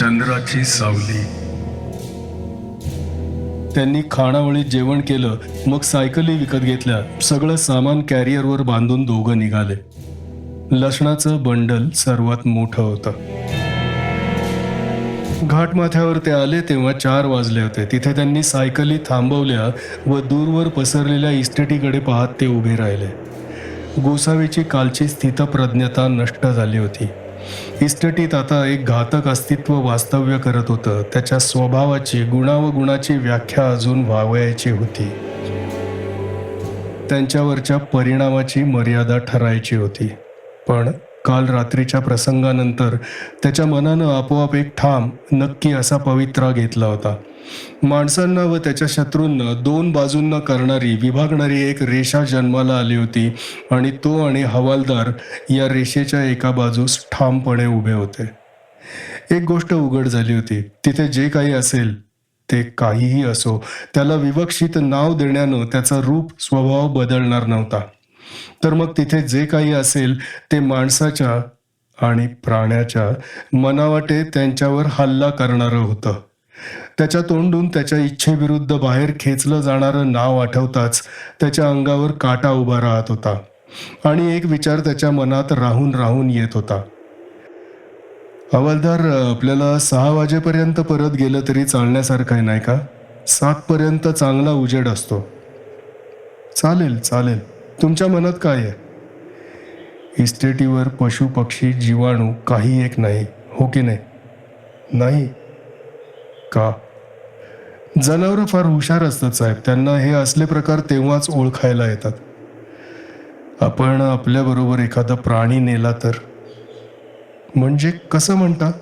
चंद्राची सावली. त्यांनी खाणावळीत जेवण केलं मग सायकली विकत घेतल्या सगळं सामान कॅरियरवर बांधून दोघं निघाले. लसणाचं बंडल सर्वात मोठं होतं. घाटमाथ्यावर ते आले तेव्हा चार वाजले होते. तिथे त्यांनी सायकली थांबवल्या व दूरवर पसरलेल्या इस्टेटीकडे पाहत ते उभे राहिले. गोसावीची कालची स्थितप्रज्ञता नष्ट झाली होती. इस्टेटीत आता एक घातक अस्तित्व वास्तव्य करत होतं. त्याच्या स्वभावाची गुणावगुणाची व्याख्या अजून व्हावयाची होती. त्यांच्यावरच्या परिणामाची मर्यादा ठरायची होती. पण काल रात्रीच्या प्रसंगानंतर त्याच्या मनानं आपोआप एक ठाम नक्की असा पवित्रा घेतला होता. माणसांना व त्याच्या शत्रूंना दोन बाजूंना करणारी विभागणारी एक रेषा जन्माला आली होती आणि तो आणि हवालदार या रेषेच्या एका बाजूस ठामपणे उभे होते. एक गोष्ट उघड झाली होती. तिथे जे काही असेल ते काहीही असो त्याला विवक्षित नाव देण्यानं त्याचा रूप स्वभाव बदलणार नव्हता. तर मग तिथे जे काही असेल ते माणसाच्या आणि प्राण्याच्या मनावाटे त्यांच्यावर हल्ला करणारं होतं. त्याच्या तोंडून त्याच्या इच्छेविरुद्ध बाहेर खेचलं जाणारं नाव आठवताच त्याच्या अंगावर काटा उभा राहत होता. आणि एक विचार त्याच्या मनात राहून राहून येत होता. हवालदार आपल्याला सहा वाजेपर्यंत परत गेलं तरी चालण्यासारखं आहे नाही का? सातपर्यंत चांगला उजेड असतो. चालेल चालेल. तुमच्या मनात काय आहे? इस्टेटीवर पशु पक्षी जीवाणू काही एक नाही हो की नाही? नाही? का? जनावरं फार हुशार असतात साहेब. त्यांना हे असले प्रकार तेव्हाच ओळखायला येतात. आपण आपल्याबरोबर एखादा प्राणी नेला तर? म्हणजे कसं म्हणता?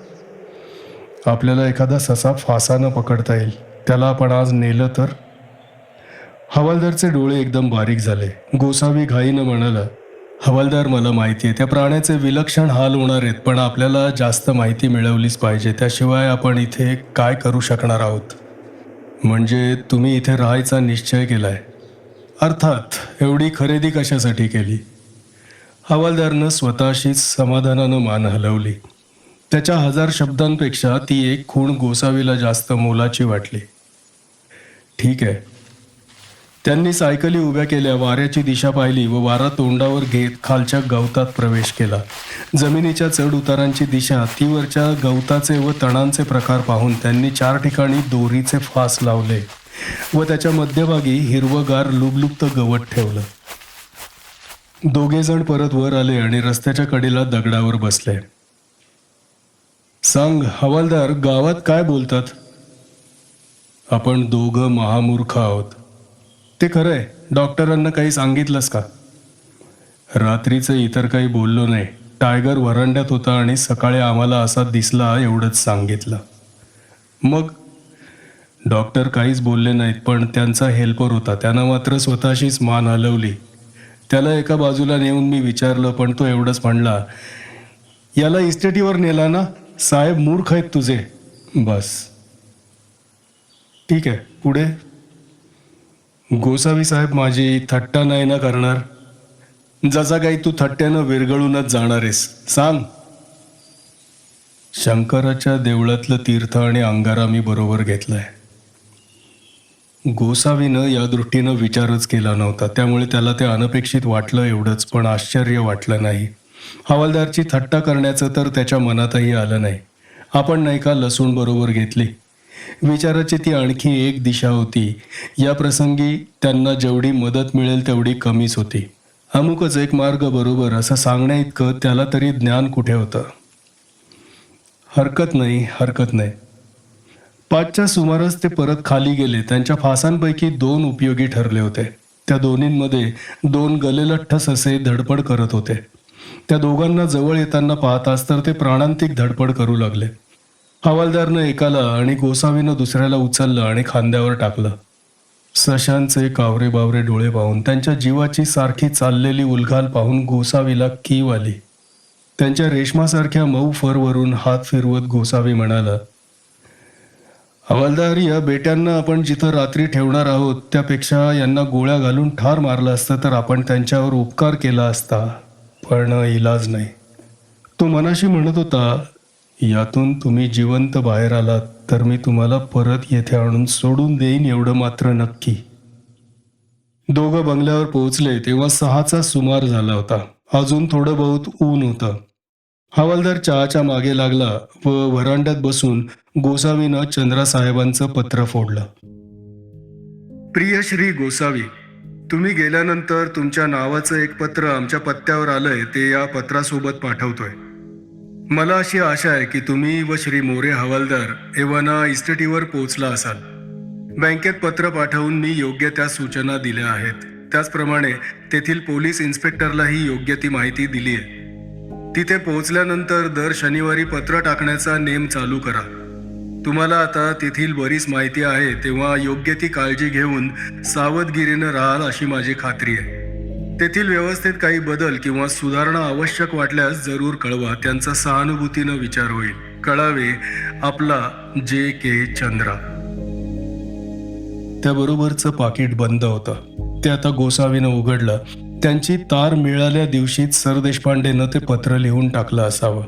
आपल्याला एखादा ससा फासानं पकडता येईल. त्याला आपण आज नेलं तर? हवालदारचे डोळे एकदम बारीक झाले. गोसावी घाईनं म्हणाला हवालदार मला माहिती आहे त्या प्राण्याचे विलक्षण हाल होणार आहेत पण आपल्याला जास्त माहिती मिळवलीच पाहिजे. त्याशिवाय आपण इथे काय करू शकणार आहोत? म्हणजे तुम्ही इथे राहायचा निश्चय केलाय. अर्थात एवढी खरेदी कशासाठी केली? हवालदारनं स्वतःशीच समाधानानं मान हलवली. त्याच्या हजार शब्दांपेक्षा ती एक खूण गोसावीला जास्त मोलाची वाटली. ठीक आहे त्यांनी सायकली उभ्या केल्या वाऱ्याची दिशा पाहिली व वारा तोंडावर घेत खालच्या गवतात प्रवेश केला. जमिनीच्या चढ उतारांची दिशा तीवरच्या गवताचे व तणांचे प्रकार पाहून त्यांनी चार ठिकाणी दोरीचे फास लावले व त्याच्या मध्यभागी हिरवगार लुबलुप्त गवत ठेवलं. दोघे जण परत वर आले आणि रस्त्याच्या कडेला दगडावर बसले. सांग हवालदार गावात काय बोलतात? आपण दोघं महामूर्ख आहोत. ते खरं आहे डॉक्टरांना काही सांगितलंस का? रात्रीचं इतर काही बोललो नाही. टायगर वरांड्यात होता आणि सकाळी आम्हाला असा दिसला एवढंच सांगितलं. मग? डॉक्टर काहीच बोलले नाहीत पण त्यांचा हेल्पर होता. त्यानं मात्र स्वतःशीच मान हलवली. त्याला एका बाजूला नेऊन मी विचारलं पण तो एवढंच म्हणला याला इस्टेटीवर नेला ना? साहेब मूर्ख आहेत तुझे. बस. ठीक आहे. पुढे? गोसावी साहेब माझी थट्टा नाही ना करणार? जसा काही तू थट्ट्यानं विरगळूनच जाणार आहेस. सांग. शंकराच्या देवळातलं तीर्थ आणि अंगारा मी बरोबर घेतलाय. गोसावीनं या दृष्टीनं विचारच केला नव्हता. त्यामुळे त्याला ते अनपेक्षित वाटलं एवढंच पण आश्चर्य वाटलं नाही. हवालदारची थट्टा करण्याचं तर त्याच्या मनातही आलं नाही. आपण नाही का लसूण बरोबर घेतली? विचाराची ती आणखी एक दिशा होती. या प्रसंगी त्यांना जेवढी मदत मिळेल तेवढी कमीच होती. अमुकच एक मार्ग बरोबर असं सांगण्या इतकं त्याला तरी ज्ञान कुठे होतं? हरकत नाही हरकत नाही. पाचच्या सुमारास ते परत खाली गेले. त्यांच्या फासांपैकी दोन उपयोगी ठरले होते. त्या दोन्हींमध्ये दोन गलेलठ्ठस असे धडपड करत होते. त्या दोघांना जवळ येताना पाहताच तर ते प्राणांतिक धडपड करू लागले. हवालदारनं एकाला आणि गोसावीनं दुसऱ्याला उचललं आणि खांद्यावर टाकलं. सशांचे कावरे बावरे डोळे पाहून त्यांच्या जीवाची सारखी चाललेली उलघाल पाहून गोसावीला कीव आली. त्यांच्या रेशमासारख्या मऊ फरवरून हात फिरवत गोसावी म्हणाला हवालदार या बेट्यांना आपण जिथं रात्री ठेवणार आहोत त्यापेक्षा यांना गोळ्या घालून ठार मारलं असतं तर आपण त्यांच्यावर उपकार केला असता. पण इलाज नाही. तो मनाशी म्हणत होता यातून तुम्ही जिवंत बाहेर आलात तर मी तुम्हाला परत येथे आणून सोडून देईन एवढं मात्र नक्की. दोघं बंगल्यावर पोहोचले तेव्हा सहाचा सुमार झाला होता. अजून थोडं बहुत ऊन होतं. हवालदार चहाच्या मागे लागला व व्हरांड्यात बसून गोसावीनं चंद्रासाहेबांचं पत्र फोडलं. प्रिय श्री गोसावी तुम्ही गेल्यानंतर तुमच्या नावाचं एक पत्र आमच्या पत्त्यावर आलंय ते या पत्रासोबत पाठवतोय. मला अशी आशा आहे की तुम्ही व श्री मोरे हवालदार एव्हाना इस्टेटीवर पोहोचला असाल. बँकेत पत्र पाठवून मी योग्य त्या सूचना दिल्या आहेत. त्याचप्रमाणे तेथील पोलीस इन्स्पेक्टरलाही योग्य ती माहिती दिली आहे. तिथे पोहोचल्यानंतर दर शनिवारी पत्र टाकण्याचा नेम चालू करा. तुम्हाला आता तेथील बरीच माहिती आहे तेव्हा योग्य ती काळजी घेऊन सावधगिरीनं राहाल अशी माझी खात्री आहे. तेथील व्यवस्थेत काही बदल किंवा सुधारणा आवश्यक वाटल्यास जरूर कळवा. त्यांचा सहानुभूतीनं विचार होईल. कळावे आपला जे के चंद्रा. त्याबरोबरचं पाकिट बंद होतं. ते आता गोसावीनं उघडलं. त्यांची तार मिळाल्या दिवशीच सर देशपांडेनं ते पत्र लिहून टाकलं असावं.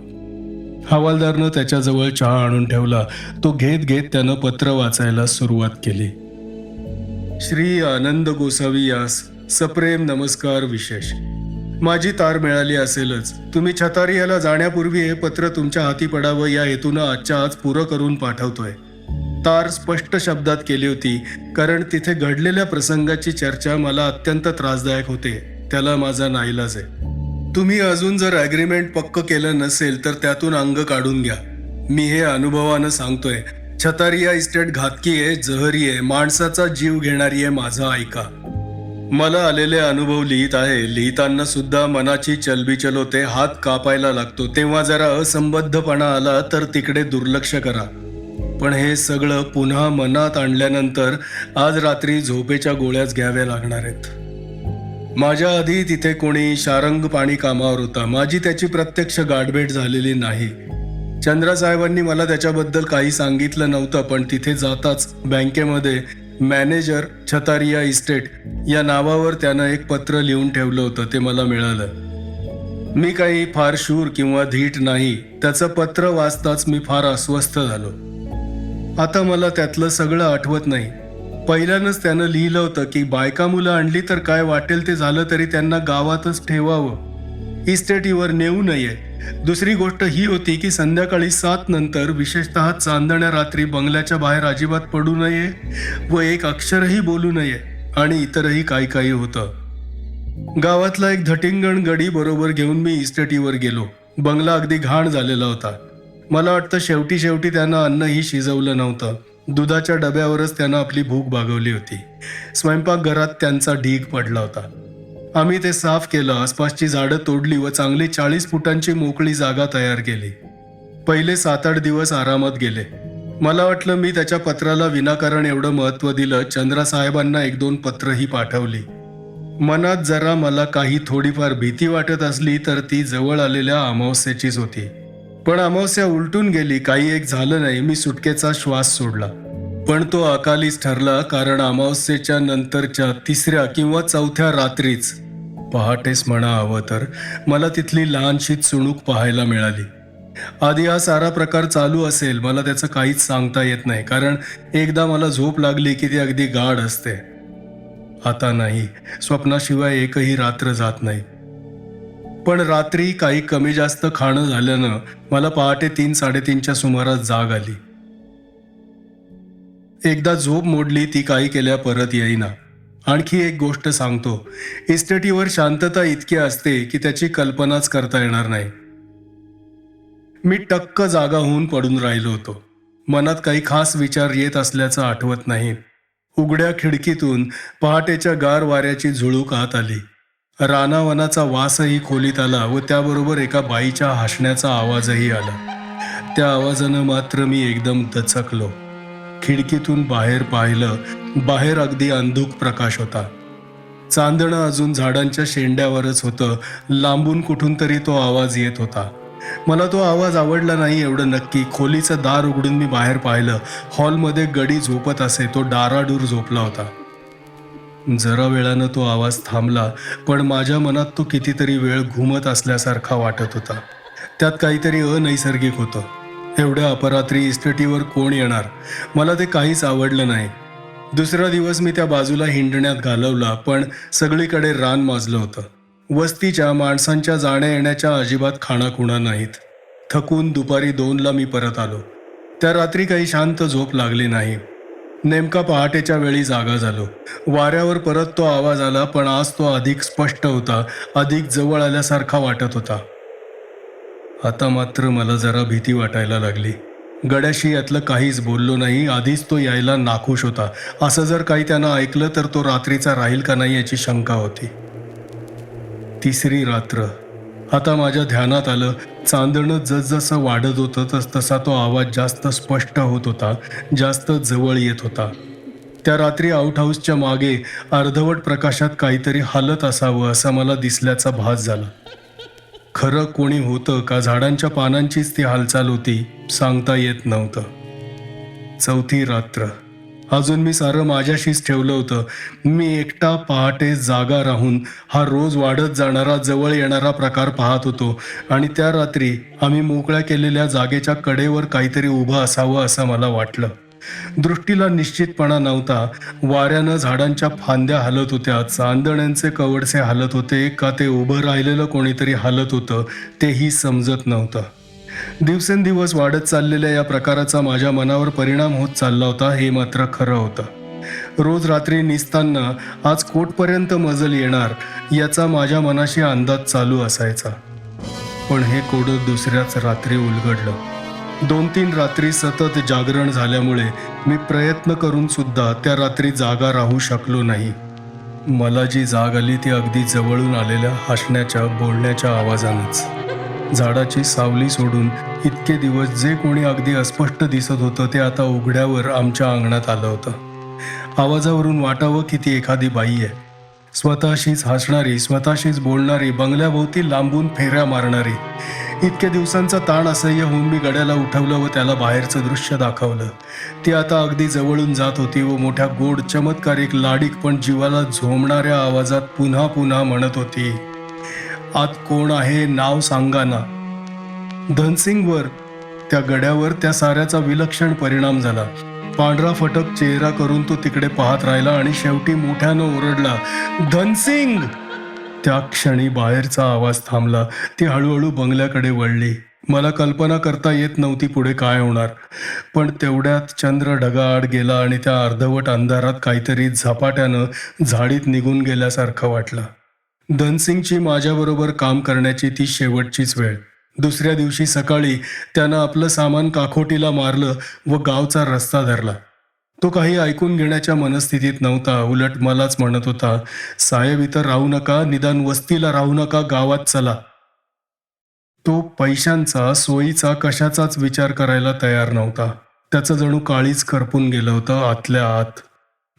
हवालदारनं त्याच्याजवळ चहा आणून ठेवला. तो घेत घेत त्यानं पत्र वाचायला सुरुवात केली. श्री आनंद गोसावी यास सप्रेम नमस्कार विशेष. माझी तार मिळाली असेलच. तुम्ही छतारी याला जाण्यापूर्वी हे पत्र तुमच्या हाती पडावं या हेतूनं आजच्या आज पुरं करून पाठवतोय. तार स्पष्ट शब्दात केली होती कारण तिथे घडलेल्या प्रसंगाची चर्चा मला अत्यंत त्रासदायक होते त्याला माझा नाईलाज आहे. तुम्ही अजून जर ॲग्रीमेंट पक्क केलं नसेल तर त्यातून अंग काढून घ्या. मी हे अनुभवानं सांगतोय छतारिया इस्टेट घातकी आहे जहरी आहे माणसाचा जीव घेणारी आहे माझा ऐका मला आलेले अनुभव लिहित आहे. लिहिताना सुद्धा मनाची चलबिचल होते. हात कापायला लागतो. तेव्हा जरा असंबद्धपणा आला तर तिकडे दुर्लक्ष करा. पण हे सगळं पुन्हा मनात आणल्यानंतर आज रात्री झोपेच्या गोळ्याच घ्याव्या लागणार आहेत. माझ्या आधी तिथे कोणी शारंग पाणी कामावर होता. माझी त्याची प्रत्यक्ष गाठभेट झालेली नाही. चंद्रासाहेबांनी मला त्याच्याबद्दल काही सांगितलं नव्हतं पण तिथे जाताच बँकेमध्ये मॅनेजर छतारिया इस्टेट या नावावर त्यानं एक पत्र लिहून ठेवलं होतं ते मला मिळालं. मी काही फार शूर किंवा धीट नाही त्याचं पत्र वाचताच मी फार अस्वस्थ झालो. आता मला त्यातलं सगळं आठवत नाही. पहिल्यानंच त्यानं लिहिलं होतं की बायका मुलं आणली तर काय वाटेल ते झालं तरी त्यांना गावातच ठेवावं. इस्टेटीवर नेऊ नये. दुसरी गोष्ट ही होती की संध्याकाळी सात नंतर विशेषतः चांदण्या रात्री बंगल्याच्या बाहेर अजिबात पडू नये व एक अक्षरही बोलू नये आणि इतरही काही काही होतं. गावातला एक धटिंगण गडी बरोबर घेऊन मी इस्टेटीवर गेलो. बंगला अगदी घाण झालेला होता. मला वाटतं शेवटी शेवटी त्यांना अन्नही शिजवलं नव्हतं. दुधाच्या डब्यावरच त्यानं आपली भूक भागवली होती. स्वयंपाकघरात त्यांचा ढीग पडला होता. आम्ही ते साफ केलं आसपासची झाडं तोडली व चांगली चाळीस फुटांची मोकळी जागा तयार केली. पहिले सात आठ दिवस आरामात गेले. मला वाटलं मी त्याच्या पत्राला विनाकारण एवढं महत्त्व दिलं चंद्रासाहेबांना एक दोन पत्रही पाठवली. मनात जरा मला काही थोडीफार भीती वाटत असली तर ती जवळ आलेल्या अमावस्येचीच होती. पण अमावस्या उलटून गेली काही एक झालं नाही मी सुटकेचा श्वास सोडला. पण तो अकालीच ठरला कारण अमावस्येच्या नंतरच्या तिसऱ्या किंवा चौथ्या रात्रीच. पहाटेस म्हणा हवं तर मला तिथली लहानशी चुणूक पाहायला मिळाली. आधी हा सारा प्रकार चालू असेल मला त्याचं काहीच सांगता येत नाही कारण एकदा मला झोप लागली की ती अगदी गाढ असते. आता नाही स्वप्नाशिवाय एकही रात्र जात नाही. पण रात्री काही कमी जास्त खाणं झाल्यानं मला पहाटे तीन साडेतीनच्या सुमारास जाग आली. एकदा झोप मोडली ती काही केल्या परत येईना. आणखी एक गोष्ट सांगतो. इस्टेटीवर शांतता इतकी असते की त्याची कल्पनाच करता येणार नाही. मी टक्क जागा होऊन पडून राहिलो होतो. मनात काही खास विचार येत असल्याचं आठवत नाही. उघड्या खिडकीतून पहाटेच्या गार वाऱ्याची झुळूक आत आली. रानावनाचा वासही खोलीत आला व त्याबरोबर एका बाईच्या हसण्याचा आवाजही आला. त्या आवाजानं मात्र मी एकदम दचकलो. खिडकीतून बाहेर पाहिलं बाहेर अगदी अंधुक प्रकाश होता. चांदणं अजून झाडांच्या शेंड्यावरच होतं लांबून कुठून तरी तो आवाज येत होता. मला तो आवाज आवडला नाही एवढं नक्की. खोलीचं दार उघडून मी बाहेर पाहिलं. हॉलमध्ये गडी झोपत असे तो डाराडूर झोपला होता. जरा वेळानं तो आवाज थांबला पण माझ्या मनात तो कितीतरी वेळ घुमत असल्यासारखा वाटत होता. त्यात काहीतरी अनैसर्गिक होतं. एवढ्या अपरात्री इस्टेटीवर कोण येणार? मला ते काहीच आवडलं नाही. दुसरा दिवस मी त्या बाजूला हिंडण्यात घालवला पण सगळीकडे रान माजलं होतं. वस्तीच्या माणसांच्या जाण्या येण्याच्या अजिबात खाणाखुणा नाहीत. थकून दुपारी दोनला मी परत आलो. त्या रात्री काही शांत झोप लागली नाही. नेमका पहाटेच्या वेळी जागा झालो. वाऱ्यावर परत तो आवाज आला पण आज तो अधिक स्पष्ट होता अधिक जवळ आल्यासारखा वाटत होता. आता मात्र मला जरा भीती वाटायला लागली. गड्याशी यातलं काहीच बोललो नाही आधीच तो यायला नाखुश होता. असं जर काही त्यानं ऐकलं तर तो रात्रीचा राहील का नाही याची शंका होती. तिसरी रात्र. आता माझ्या ध्यानात आलं चांदणं जसजसं वाढत होतं तस तसा तो आवाज जास्त स्पष्ट होत होता जास्त जवळ येत होता. त्या रात्री आउटहाऊसच्या मागे अर्धवट प्रकाशात काहीतरी हालत असावं असं मला दिसल्याचा भास झाला. खरं कोणी होतं का झाडांच्या पानांचीच ती हालचाल होती सांगता येत नव्हतं. चौथी रात्र. अजून मी सारं माझ्याशीच ठेवलं होतं. मी एकटा पहाटे जागा राहून हा रोज वाढत जाणारा जवळ येणारा प्रकार पाहत होतो आणि त्या रात्री आम्ही मोकळ्या केलेल्या जागेच्या कडेवर काहीतरी उभं असावं असं मला वाटलं. दृष्टीला निश्चितपणा नव्हता. वाऱ्यानं झाडांच्या फांद्या हलत होत्या. चांदण्यांचे कवडसे हलत होते. का ते उभं राहिलेलं कोणीतरी हलत होतं तेही समजत नव्हतं. दिवसेंदिवस वाढत चाललेल्या या प्रकाराचा माझ्या मनावर परिणाम होत चालला होता हे मात्र खरं होतं. रोज रात्री निसताना आज कोटपर्यंत मजल येणार याचा माझ्या मनाशी अंदाज चालू असायचा. पण हे कोडं दुसऱ्याच रात्री उलगडलं. दोन तीन रात्री सतत जागरण झाल्यामुळे मी प्रयत्न करून सुद्धा त्या रात्री जागा राहू शकलो नाही. मला जी जाग आली ती अगदी जवळून आलेल्या हसण्याच्या बोलण्याच्या आवाजानंच. झाडाची सावली सोडून इतके दिवस जे कोणी अगदी अस्पष्ट दिसत होतं ते आता उघड्यावर आमच्या अंगणात आलं होतं. आवाजावरून वाटावं की ती एखादी बाई आहे. स्वतःशीच हसणारी स्वतःशीच बोलणारी बंगल्याभोवती लांबून फेऱ्या मारणारी. इतक्या दिवसांचा ताण असह्य होऊन मी गड्याला उठवलं व त्याला बाहेरचं दृश्य दाखवलं. ती आता अगदी जवळून जात होती व मोठ्या गोड चमत्कारिक लाडीक पण जीवाला झोमणाऱ्या आवाजात पुन्हा पुन्हा म्हणत होती आत कोण आहे नाव सांगा ना. धनसिंगवर त्या गड्यावर त्या साऱ्याचा विलक्षण परिणाम झाला. पांढरा फटक चेहरा करून तो तिकडे पाहत राहिला आणि शेवटी मोठ्यानं ओरडला धनसिंग त्या क्षणी बाहेरचा आवाज थांबला. ती हळूहळू बंगल्याकडे वळली. मला कल्पना करता येत नव्हती पुढे काय होणार. पण तेवढ्यात चंद्र ढगाआड गेला आणि त्या अर्धवट अंधारात काहीतरी झपाट्यानं झाडीत निघून गेल्यासारखं वाटलं. धनसिंगची माझ्याबरोबर काम करण्याची ती शेवटचीच वेळ. दुसऱ्या दिवशी सकाळी त्यानं आपलं सामान काखोटीला मारलं व गावचा रस्ता धरला. तो काही ऐकून घेण्याच्या मनस्थितीत नव्हता. उलट मलाच म्हणत होता साहेब इथं राहू नका. निदान वस्तीला राहू नका. गावात चला. तो पैशांचा सोयीचा कशाचाच विचार करायला तयार नव्हता. त्याचं जणू काळीच करपून गेलं होतं आतल्या आत.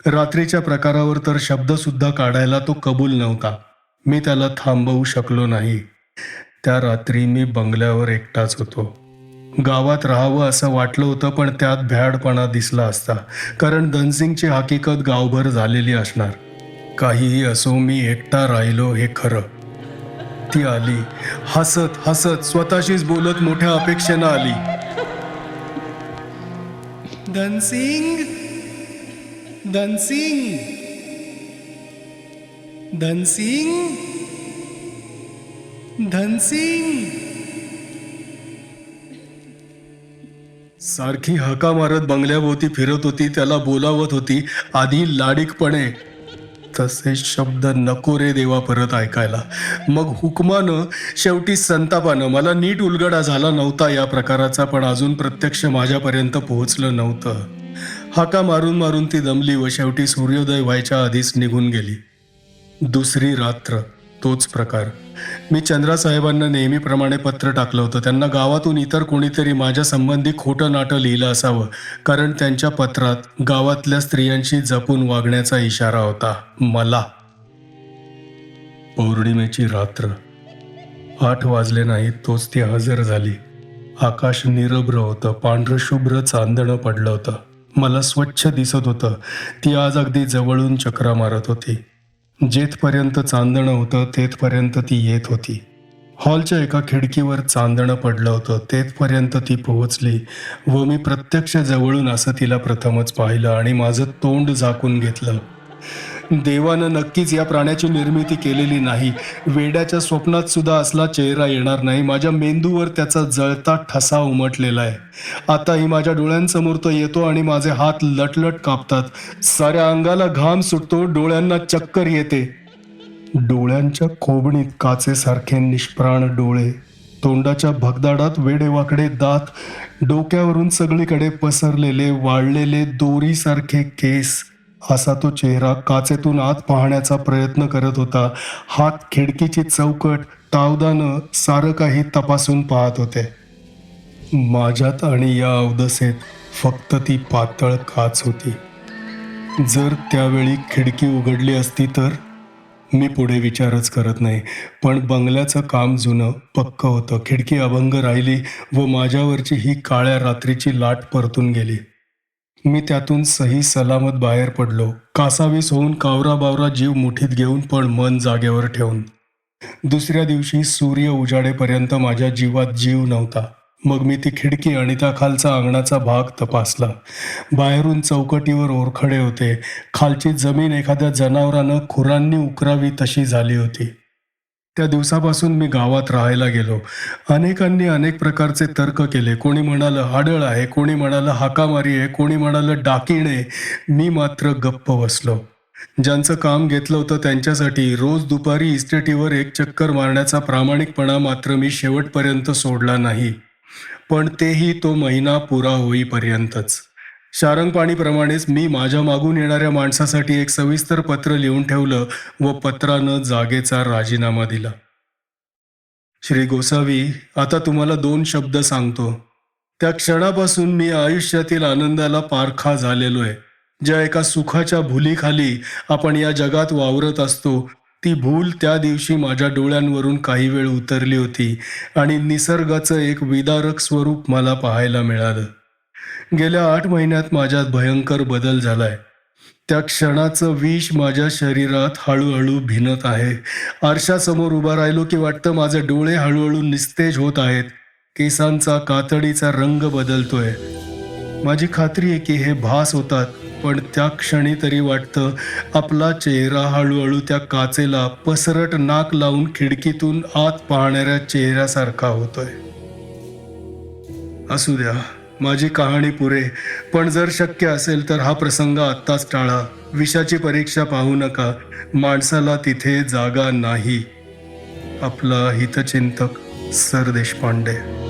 रात्रीच्या प्रकारावर तर शब्दसुद्धा काढायला तो कबूल नव्हता. मी त्याला थांबवू शकलो नाही. त्या रात्री मी बंगल्यावर एकटाच होतो. गावात राहावं असं वाटलं होतं पण त्यात भ्याडपणा दिसला असता कारण धनसिंगची हकीकत गावभर झालेली असणार. काहीही असो मी एकटा राहिलो हे खरं. ती आली हसत हसत स्वतःशीच बोलत मोठ्या अपेक्षेनं आली. धनसिंग! धनसिंग! धनसिंग! धनसिंग सारखी हका मारत बंगल्याभोवती फिरत होती त्याला बोलावत होती आधी लाडीकपणे. तसे शब्द नको रे देवा परत ऐकायला. मग हुकमानं शेवटी संतापानं. मला नीट उलगडा झाला नव्हता या प्रकाराचा पण अजून प्रत्यक्ष माझ्यापर्यंत पोहोचलं नव्हतं. हाका मारून मारून ती दमली व शेवटी सूर्योदय व्हायच्या आधीच निघून गेली. दुसरी रात्र. तोच प्रकार. मी चंद्रासाहेबांना नेहमीप्रमाणे पत्र टाकलं होतं. त्यांना गावातून इतर कोणीतरी माझ्या संबंधी खोटं नाटं लिहिलं असावं कारण त्यांच्या पत्रात गावातल्या स्त्रियांशी जपून वागण्याचा इशारा होता. मला. पौर्णिमेची रात्र. आठ वाजले नाहीत तोच ती हजर झाली. आकाश निरभ्र होतं पांढरं शुभ्र चांदणं पडलं होतं. मला स्वच्छ दिसत होतं. ती आज अगदी जवळून चक्रा मारत होती. जेथपर्यंत चांदणं होतं तेथपर्यंत ती येत होती. हॉलच्या एका खिडकीवर चांदणं पडलं होतं तेथपर्यंत ती पोहोचली व मी प्रत्यक्ष जवळून असं तिला प्रथमच पाहिलं आणि माझं तोंड झाकून घेतलं. देवानं नक्कीच या प्राण्याची निर्मिती केलेली नाही. वेड्याच्या स्वप्नात सुद्धा असला चेहरा येणार नाही. माझ्या मेंदूवर त्याचा जळता ठसा उमटलेला आहे. आताही माझ्या डोळ्यांसमोर तो येतो आणि माझे हात लटलट कापतात. साऱ्या अंगाला घाम सुटतो. डोळ्यांना चक्कर येते. डोळ्यांच्या खोबणीत काचेसारखे निष्प्राण डोळे. तोंडाच्या भगदाडात वेडेवाकडे दात. डोक्यावरून सगळीकडे पसरलेले वाळलेले दोरीसारखे केस. असा तो चेहरा काचेतून आत पाहण्याचा प्रयत्न करत होता. हात खिडकीची चौकट तावदानं सारं काही तपासून पाहत होते. माझ्यात आणि या अवदसेत फक्त ती पातळ काच होती. जर त्यावेळी खिडकी उघडली असती तर? मी पुढे विचारच करत नाही. पण बंगल्याचं काम जुनं पक्क होतं. खिडकी अभंग राहिली व माझ्यावरची ही काळ्या रात्रीची लाट परतून गेली. मी त्यातून सही सलामत बाहेर पडलो. कासावीस होऊन कावरा बावरा जीव मुठीत घेऊन पण मन जागेवर ठेवून. दुसऱ्या दिवशी सूर्य उजाडेपर्यंत माझ्या जीवात जीव नव्हता. मग मी ती खिडकी आणि त्या खालचा अंगणाचा भाग तपासला. बाहेरून चौकटीवर ओरखडे होते. खालची जमीन एखाद्या जनावरानं खुरांनी उकरावी तशी झाली होती. त्या दिवसापासून मी गावात राहायला गेलो. अनेकांनी अनेक प्रकारचे तर्क केले. कोणी म्हणालं हाडळ आहे कोणी म्हणालं हाकामारी आहे कोणी म्हणालं डाकिणे मी मात्र गप्प बसलो. ज्यांचं काम घेतलं होतं त्यांच्यासाठी रोज दुपारी इस्टेटीवर एक चक्कर मारण्याचा प्रामाणिकपणा मात्र मी शेवटपर्यंत सोडला नाही. पण तेही तो महिना पुरा होईपर्यंतच. शारंगपाणीप्रमाणेच मी माझ्या मागून येणाऱ्या माणसासाठी एक सविस्तर पत्र लिहून ठेवलं व पत्रानं जागेचा राजीनामा दिला. श्री गोसावी आता तुम्हाला दोन शब्द सांगतो. त्या क्षणापासून मी आयुष्यातील आनंदाला पारखा झालेलो आहे ज्या एका सुखाच्या भुलीखाली आपण या जगात वावरत असतो ती भूल त्या दिवशी माझ्या डोळ्यांवरून काही वेळ उतरली होती आणि निसर्गाचं एक विदारक स्वरूप मला पाहायला मिळालं. गेल्या आठ महिन्यात माझ्यात भयंकर बदल झालाय. त्या क्षणाचं विष माझ्या शरीरात हळूहळू भिनत आहे. आरशासमोर उभा राहिलो की वाटतं माझे डोळे हळूहळू निस्तेज होत आहेत. केसांचा कातडीचा रंग बदलतोय. माझी खात्री आहे की हे भास होतात पण त्या क्षणी तरी वाटतं आपला चेहरा हळूहळू त्या काचेला पसरट नाक लावून खिडकीतून आत पाहणाऱ्या चेहऱ्यासारखा होतोय. असू द्या. माझी कहाणी पुरे. पण जर शक्य असेल तर हा प्रसंग आत्ताच टाळा. विषाची परीक्षा पाहू नका. माणसाला तिथे जागा नाही. आपला हितचिंतक सर देशपांडे.